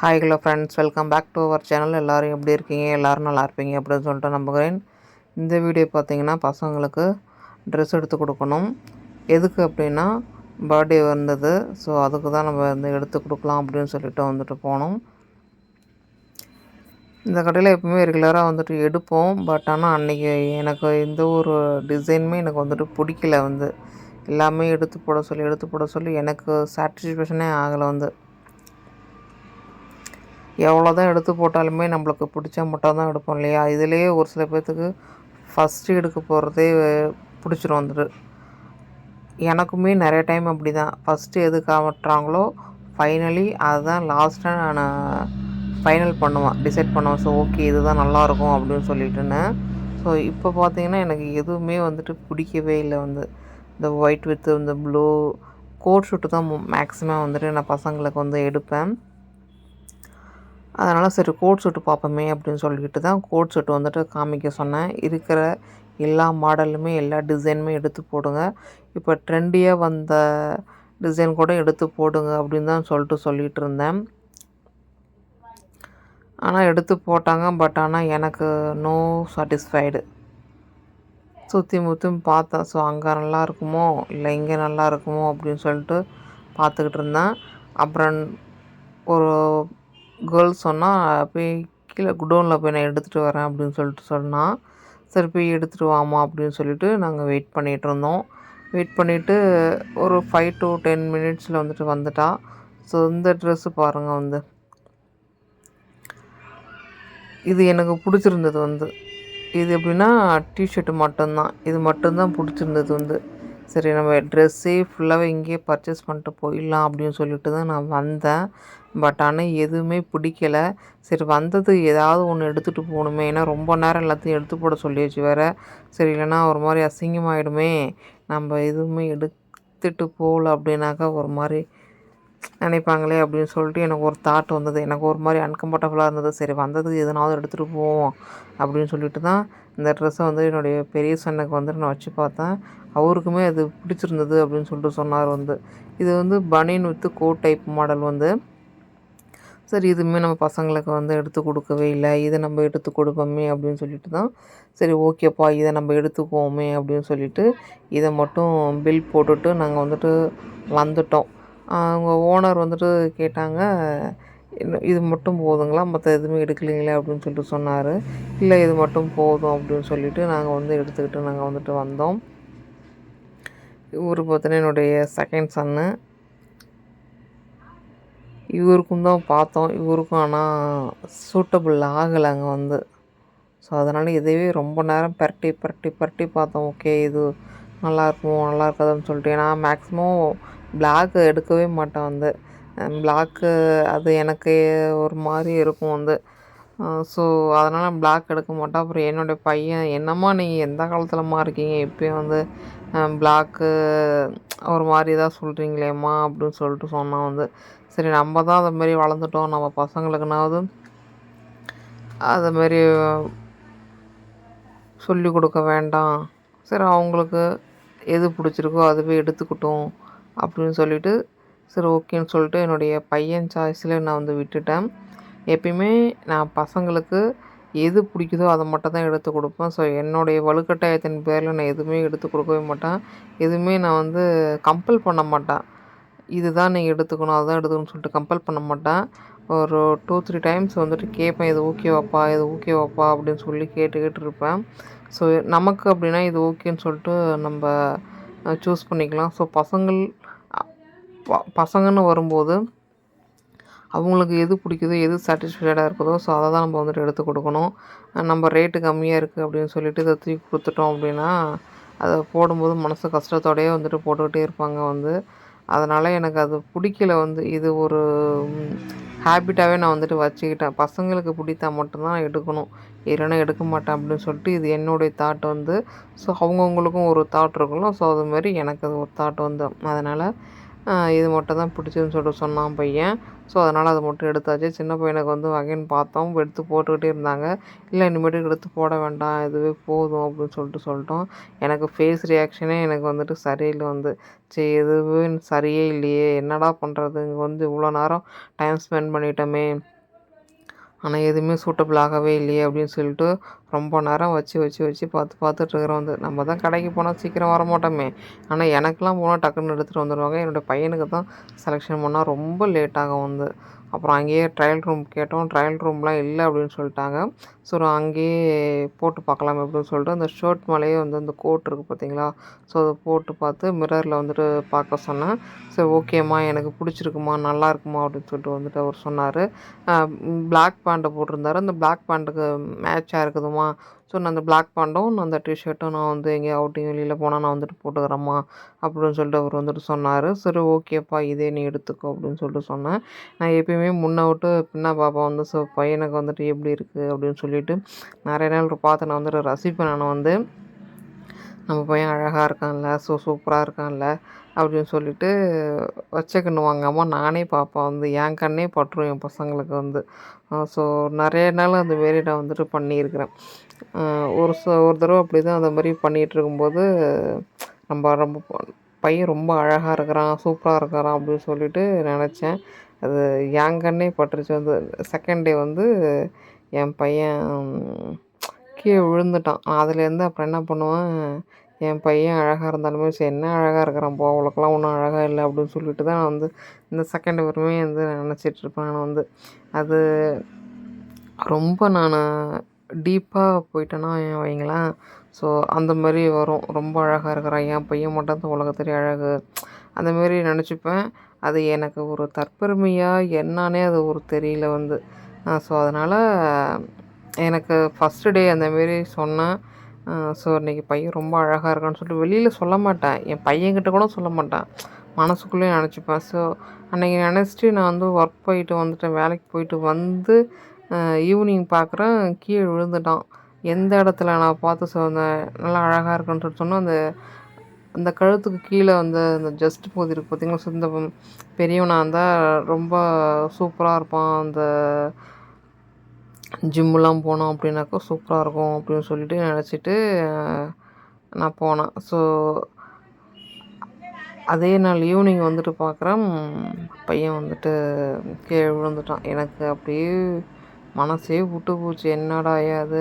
Hi hello friends welcome back to our channel எல்லோரும் எப்படி இருக்கீங்க? எல்லோரும் நல்லா இருப்பீங்க அப்படின்னு சொல்லிட்டு நம்புகிறேன். இந்த வீடியோ பார்த்தீங்கன்னா பசங்களுக்கு ட்ரெஸ் எடுத்து கொடுக்கணும். எதுக்கு அப்படின்னா பர்த்டே வந்தது. ஸோ அதுக்கு தான் நம்ம வந்து எடுத்து கொடுக்கலாம் அப்படின்னு சொல்லிட்டு வந்துட்டு போனோம். இந்த கடையில் எப்பவுமே ரெகுலராக வந்துட்டு எடுப்போம். பட் ஆனால் அன்றைக்கி எனக்கு எந்த ஒரு டிசைனுமே எனக்கு வந்துட்டு பிடிக்கல வந்து. எல்லாமே எடுத்து போட சொல்லி எடுத்து போட சொல்லி எனக்கு சாட்டிஸ்ஃபேக்ஷனே ஆகலை வந்து. எவ்வளோ தான் எடுத்து போட்டாலுமே நம்மளுக்கு பிடிச்சா மட்டும் தான் எடுப்போம் இல்லையா? இதுலேயே ஒரு சில பேர்த்துக்கு ஃபஸ்ட்டு எடுக்க போகிறதே பிடிச்சிரும் வந்துட்டு. எனக்குமே நிறைய டைம் அப்படி தான் ஃபஸ்ட்டு எது காட்டுறாங்களோ ஃபைனலி அதுதான் லாஸ்ட்டாக நான் ஃபைனல் பண்ணுவேன். டிசைட் பண்ணுவேன். ஸோ ஓகே இதுதான் நல்லாயிருக்கும் அப்படின்னு சொல்லிட்டுன்னு ஸோ இப்போ பார்த்தீங்கன்னா எனக்கு எதுவுமே வந்துட்டு பிடிக்கவே இல்லை வந்து. இந்த ஒயிட் வித் இந்த ப்ளூ கோட் ஷூட்டு தான் மேக்ஸிமம் வந்துட்டு நான் பசங்களுக்கு வந்து எடுப்பேன். அதனால் சரி கோட் ஷூட்டு பார்ப்போமே அப்படின்னு சொல்லிட்டு தான் கோட் ஷூட்டு வந்துட்டு காமிக்க சொன்னேன். இருக்கிற எல்லா மாடலுமே எல்லா டிசைனுமே எடுத்து போடுங்க. இப்போ ட்ரெண்டியாக வந்த டிசைன் கூட எடுத்து போடுங்க அப்படின்னு தான் சொல்லிட்டு சொல்லிகிட்டு இருந்தேன். ஆனால் எடுத்து போட்டாங்க. பட் ஆனால் எனக்கு நோ சாட்டிஸ்ஃபைடு சுற்றி முற்றும் பார்த்தேன். ஸோ அங்கே நல்லா இருக்குமோ இல்லை இங்கே நல்லா இருக்குமோ அப்படின்னு சொல்லிட்டு பார்த்துக்கிட்டு இருந்தேன். அப்புறம் ஒரு கேர்ள்ஸ் சொன்னால் போய் கீழே குடோனில் போய் நான் எடுத்துகிட்டு வரேன் அப்படின்னு சொல்லிட்டு சொன்னால் சரி போய் எடுத்துகிட்டு வாமா அப்படின்னு சொல்லிட்டு நாங்கள் வெயிட் பண்ணிகிட்டு இருந்தோம். வெயிட் பண்ணிவிட்டு ஒரு ஃபைவ் டு டென் மினிட்ஸில் வந்துட்டு வந்துட்டா. ஸோ இந்த ட்ரெஸ்ஸு பாருங்கள் வந்து. இது எனக்கு பிடிச்சிருந்தது வந்து. இது எப்படின்னா டிஷர்ட்டு மட்டும்தான். இது மட்டும்தான் பிடிச்சிருந்தது வந்து. சரி நம்ம ட்ரெஸ்ஸே ஃபுல்லாகவே இங்கேயே பர்ச்சேஸ் பண்ணிட்டு போயிடலாம் அப்படின்னு சொல்லிட்டு தான் நான் வந்தேன். பட் ஆனால் எதுவுமே பிடிக்கல. சரி வந்தது ஏதாவது ஒன்று எடுத்துகிட்டு போகணுமே. ஏன்னா ரொம்ப நேரம் எல்லாத்தையும் எடுத்து போட சொல்லியாச்சு வேறு. சரி இல்லைன்னா ஒரு மாதிரி அசிங்கமாயிடுமே. நம்ம எதுவுமே எடுத்துகிட்டு போகல அப்படின்னாக்கா ஒரு மாதிரி நினைப்பாங்களே அப்படின்னு சொல்லிட்டு எனக்கு ஒரு தாட் வந்தது. எனக்கு ஒரு மாதிரி அன்கம்ஃபர்டபுளாக இருந்தது. சரி வந்ததுக்கு எதனாவது எடுத்துகிட்டு போவோம் அப்படின்னு சொல்லிட்டு தான் இந்த ட்ரெஸ்ஸை வந்து என்னுடைய பெரிய சன்னுக்கு வந்துட்டு நான் வச்சு பார்த்தேன். அவருக்குமே அது பிடிச்சிருந்தது அப்படின்னு சொல்லிட்டு சொன்னார் வந்து. இது வந்து பனியன் வித்து கோட் டைப் மாடல் வந்து. சரி இதுவுமே நம்ம பசங்களுக்கு வந்து எடுத்து கொடுக்கவே இல்லை. இதை நம்ம எடுத்து கொடுப்போமே அப்படின்னு சொல்லிட்டு தான். சரி ஓகேப்பா இதை நம்ம எடுத்துக்குவோமே அப்படின்னு சொல்லிட்டு இதை மட்டும் பில் போட்டுட்டு நாங்கள் வந்துட்டு வந்துட்டோம். அவங்க ஓனர் வந்துட்டு கேட்டாங்க இது மட்டும் போதுங்களா? மற்ற எதுவுமே எடுக்கலைங்களே? அப்படின்னு சொல்லிட்டு சொன்னார். இல்லை இது மட்டும் போதும் அப்படின்னு சொல்லிவிட்டு நாங்கள் வந்து எடுத்துக்கிட்டு நாங்கள் வந்துட்டு வந்தோம். இவர் பார்த்தீங்கன்னா என்னுடைய செகண்ட் சன்னு இவருக்கும் தான் பார்த்தோம். இவருக்கும் ஆனால் சூட்டபிள் ஆகலை அங்கே வந்து. ஸோ அதனால் இதையே ரொம்ப நேரம் பரட்டி பரட்டி பரட்டி பார்த்தோம். ஓகே இது நல்லா இருக்குமோ நல்லா இருக்காதுன்னு சொல்லிட்டு. ஏன்னா மேக்ஸிமம் பிளாக் எடுக்கவே மாட்டேன் வந்து. பிளாக்கு அது எனக்கு ஒரு மாதிரி இருக்கும் வந்து. ஸோ அதனால் பிளாக் எடுக்க மாட்டேன். அப்புறம் என்னுடைய பையன் என்னம்மா நீங்கள் எந்த காலத்துலம்மா இருக்கீங்க? இப்போயும் வந்து பிளாக்கு ஒரு மாதிரி தான் சொல்கிறீங்களேம்மா அப்படின்னு சொல்லிட்டு சொன்னான் வந்து. சரி நம்ம தான் அதை மாரி வளர்ந்துட்டோம். நம்ம பசங்களுக்குனாவது அதை மாரி சொல்லி கொடுக்க வேண்டாம். சரி அவங்களுக்கு எது பிடிச்சிருக்கோ அதுவே எடுத்துக்கிட்டோம். அப்படின்னு சொல்லிவிட்டு சரி ஓகேன்னு சொல்லிட்டு என்னுடைய பையன் சாய்ஸில் நான் வந்து விட்டுட்டேன். எப்பயுமே நான் பசங்களுக்கு எது பிடிக்குதோ அதை மட்டும் தான் எடுத்து கொடுப்பேன். ஸோ என்னுடைய வலுக்கட்டாயத்தின் பேரில் நான் எதுவுமே எடுத்து கொடுக்கவே மாட்டேன். எதுவுமே நான் வந்து கம்பல் பண்ண மாட்டேன். இதுதான் நீங்கள் எடுத்துக்கணும் அதுதான் எடுத்துக்கணும்னு சொல்லிட்டு கம்பல் பண்ண மாட்டேன். ஒரு டூ த்ரீ டைம்ஸ் வந்துட்டு கேட்பேன் இது ஓகேவாப்பா இது ஓகேவாப்பா அப்படின்னு சொல்லி கேட்டுக்கிட்டு இருப்பேன். ஸோ நமக்கு அப்படின்னா இது ஓகேன்னு சொல்லிட்டு நம்ம சூஸ் பண்ணிக்கலாம். ஸோ பசங்கள் ப பசங்கன்னு வரும்போது அவங்களுக்கு எது பிடிக்குதோ எது சாட்டிஸ்ஃபைடாக இருக்குதோ ஸோ அதை தான் நம்ம வந்துட்டு எடுத்து கொடுக்கணும். நம்ம ரேட்டு கம்மியாக இருக்குது அப்படின்னு சொல்லிட்டு இதை தூக்கி கொடுத்துட்டோம் அப்படின்னா அதை போடும்போது மனசு கஷ்டத்தோடையே வந்துட்டு போட்டுக்கிட்டே இருப்பாங்க வந்து. அதனால் எனக்கு அது பிடிக்கல வந்து. இது ஒரு ஹேபிட்டாகவே நான் வந்துட்டு வச்சுக்கிட்டேன். பசங்களுக்கு பிடித்தா மட்டும்தான் எடுக்கணும். இல்லைன்னா எடுக்க மாட்டேன் அப்படின்னு சொல்லிட்டு இது என்னுடைய தாட் வந்து. ஸோ அவங்கவுங்களுக்கும் ஒரு தாட் இருக்கும்ல ஸோ அதுமாரி எனக்கு அது ஒரு தாட் வந்து. அதனால் இது மட்டும் தான் பிடிச்சதுன்னு சொல்லிட்டு சொன்னான் பையன். ஸோ அதனால் அதை மட்டும் எடுத்தாச்சு. சின்ன பையனுக்கு வந்து வகைன்னு பார்த்தோம். எடுத்து போட்டுக்கிட்டே இருந்தாங்க. இல்லை இனிமேட்டுக்கு எடுத்து போட வேண்டாம். இதுவே போதும் அப்படின்னு சொல்லிட்டு சொல்லிட்டோம். எனக்கு ஃபேஸ் ரியாக்ஷனே எனக்கு வந்துட்டு சரியில்லை வந்து. சரி எதுவும் சரியே இல்லையே. என்னடா பண்ணுறது இங்கே வந்து இவ்வளோ நேரம் டைம் ஸ்பெண்ட் பண்ணிட்டோமே. ஆனால் எதுவுமே சூட்டபிள் ஆகவே இல்லையே அப்படின்னு சொல்லிட்டு ரொம்ப நேரம் வச்சு வச்சு வச்சு பார்த்து பார்த்துட்ருக்குறோம் வந்து நம்ம தான் கடைக்கு போனால் சீக்கிரம் வர மாட்டோமே. ஆனால் எனக்கெலாம் போனால் டக்குன்னு எடுத்துகிட்டு வந்துடுவாங்க என்னுடைய பையனுக்கு தான் செலெக்ஷன் பண்ணால் ரொம்ப லேட்டாகும் வந்து. அப்புறம் அங்கேயே ட்ரையல் ரூம் கேட்டோம். ட்ரையல் ரூம்லாம் இல்லை அப்படின்னு சொல்லிட்டாங்க. ஸோ நான் அங்கேயே போட்டு பார்க்கலாம் அப்படின்னு சொல்லிட்டு அந்த ஷர்ட் மேலேயே வந்து அந்த கோட் இருக்குது பார்த்தீங்களா? ஸோ அதை போட்டு பார்த்து மிரரில் வந்துட்டு பார்க்க சொன்னேன். சரி ஓகேம்மா எனக்கு பிடிச்சிருக்குமா நல்லா இருக்குமா அப்படின்னு சொல்லிட்டு வந்துட்டு அவர் சொன்னார். பிளாக் பேண்ட்டை போட்டிருந்தாரு. அந்த பிளாக் பேண்ட்டுக்கு மேட்சாக இருக்குதுமா? ஸோ நான் அந்த பிளாக் பேண்ட்டும் அந்த டிஷர்ட்டும் நான் வந்து எங்கேயா அவுட்டிங் வெளியில் போனால் நான் வந்துட்டு போட்டுக்கிறேம்மா அப்படின்னு சொல்லிட்டு அவர் வந்துட்டு சொன்னார். சரி ஓகேப்பா இதே நீ எடுத்துக்கோ அப்படின்னு சொல்லிட்டு சொன்னேன். நான் எப்பயுமே முன்ன விட்டு பின்ன பார்ப்பேன் வந்து ஸோ பையனுக்கு வந்துட்டு எப்படி இருக்குது அப்படின்னு சொல்லிட்டு நிறைய நாள் பார்த்து நான் வந்துட்டு ரசிப்பேன். நான் வந்து நம்ம பையன் அழகாக இருக்கான்ல ஸோ சூப்பராக இருக்கான்ல அப்படின்னு சொல்லிட்டு வச்ச வாங்காமல் நானே பார்ப்பேன் வந்து என் கண்ணே பட்டுரும் என் பசங்களுக்கு வந்து. ஸோ நிறைய நாள் அந்த மாரி நான் வந்துட்டு பண்ணியிருக்கிறேன். ஒரு ச ஒரு தடவை அப்படி தான் அந்த மாதிரி பண்ணிகிட்டு இருக்கும்போது நம்ம ரொம்ப பையன் ரொம்ப அழகாக இருக்கிறான் சூப்பராக இருக்கிறான் அப்படின்னு சொல்லிட்டு நினச்சேன். அது என் கண்ணே பட்டுருச்சு. வந்து செகண்ட் டே வந்து என் பையன் கீழே விழுந்துட்டான். அதுலேருந்து அப்புறம் என்ன பண்ணுவேன் என் பையன் அழகாக இருந்தாலுமே சரி என்ன அழகாக இருக்கிறான் போ அவ்வளோக்கெல்லாம் ஒன்றும் அழகாக இல்லை அப்படின்னு சொல்லிட்டு தான் நான் வந்து இந்த செகண்ட் வரையுமே வந்து நினச்சிட்ருப்பேன் நான் வந்து அது ரொம்ப நான் டீப்பாக போயிட்டேன்னா வைங்களேன்? ஸோ அந்த மாதிரி வரும். ரொம்ப அழகாக இருக்கிறான். என் பையன் மட்டும் தான் உலகத்துலேயே அழகு. அந்த மாதிரி நினச்சிப்பேன். அது எனக்கு ஒரு தற்பெருமையாக என்னானே அது ஒரு தெரியல வந்து. ஸோ அதனால் எனக்கு ஃபஸ்ட்டு டே அந்தமாரி சொன்னேன். ஸோ இன்றைக்கி பையன் ரொம்ப அழகாக இருக்கான்னு சொல்லிட்டு வெளியில் சொல்ல மாட்டேன். என் பையன்கிட்ட கூட சொல்ல மாட்டேன். மனசுக்குள்ளேயும் நினச்சிப்பேன். ஸோ அன்றைக்கி நினச்சிட்டு நான் வந்து ஒர்க் போயிட்டு வந்துட்டேன். வேலைக்கு போயிட்டு வந்து ஈவினிங் பார்க்குறேன் கீழே விழுந்துட்டான். எந்த இடத்துல நான் பார்த்து சொன்னேன் நல்லா அழகாக இருக்குன்னு சொல்லிட்டு சொன்னால் அந்த அந்த கழுத்துக்கு கீழே வந்து அந்த ஜஸ்ட் பகுதி இருக்குது பார்த்திங்களா ஸோ இந்த பெரியவனாக இருந்தால் ரொம்ப சூப்பராக இருப்பான். அந்த ஜிம்முலாம் போனோம் அப்படின்னாக்கா சூப்பராக இருக்கும் அப்படின்னு சொல்லிட்டு நினச்சிட்டு நான் போனேன். ஸோ அதே நாள் ஈவினிங் வந்துட்டு பார்க்குறேன் பையன் வந்துட்டு கீழே விழுந்துட்டான். எனக்கு அப்படியே மனசே விட்டு போச்சு. என்னடா அது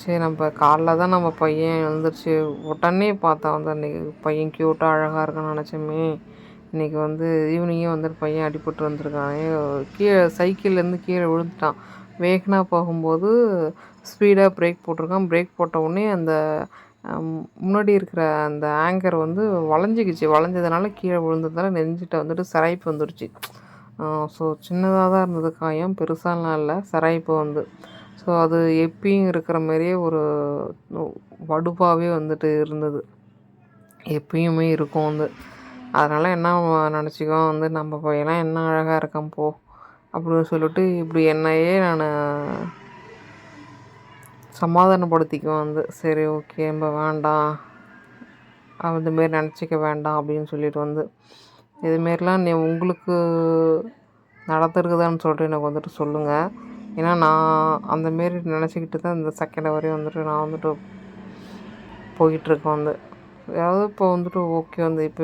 சரி நம்ம காலைல தான் நம்ம பையன் எழுந்துருச்சு உடனே பார்த்தேன் வந்து அன்றைக்கி பையன் க்யூட்டாக அழகாக இருக்கான்னு நினச்சோமே. இன்றைக்கி வந்து ஈவினிங்கே வந்துட்டு பையன் அடிபட்டு வந்திருக்கான். கீழே சைக்கிள்லேருந்து கீழே விழுந்துட்டான். வேகனாக போகும்போது ஸ்பீடாக பிரேக் போட்டிருக்கான். பிரேக் போட்ட உடனே அந்த முன்னாடி இருக்கிற அந்த ஆங்கர் வந்து வளைஞ்சிக்கிச்சு. வளைஞ்சதுனால கீழே விழுந்ததுனால நெஞ்சிட்ட வந்துட்டு சிராய்ப்பு வந்துடுச்சு ஸோ சின்னதாக தான் இருந்தது காயம். பெருசாலாம் இல்லை. சிராய்ப்பு வந்து. ஸோ அது எப்பயும் இருக்கிற மாதிரியே ஒரு வடுப்பாகவே வந்துட்டு இருந்தது. எப்பயுமே இருக்கும் வந்து. அதனால் என்ன நினச்சிக்கோ வந்து நம்ம பையன்லாம் என்ன அழகாக இருக்கான் போ. அப்படின்னு சொல்லிட்டு இப்படி என்னையே நான் சமாதானப்படுத்திக்குவேன் வந்து. சரி ஓகே நம்ம வேண்டாம். அதுமாரி நினச்சிக்க வேண்டாம் அப்படின்னு சொல்லிட்டு வந்து. இதுமாரிலாம் நீ உங்களுக்கு நடத்திருக்குதான்னு சொல்லிட்டு எனக்கு வந்துட்டு சொல்லுங்கள் ஏன்னா நான் அந்தமாரி நினச்சிக்கிட்டு தான் இந்த செகண்ட் வரையும் வந்துட்டு நான் வந்துட்டு போயிட்டுருக்கேன் வந்து. அதாவது இப்போ வந்துட்டு ஓகே வந்து இப்போ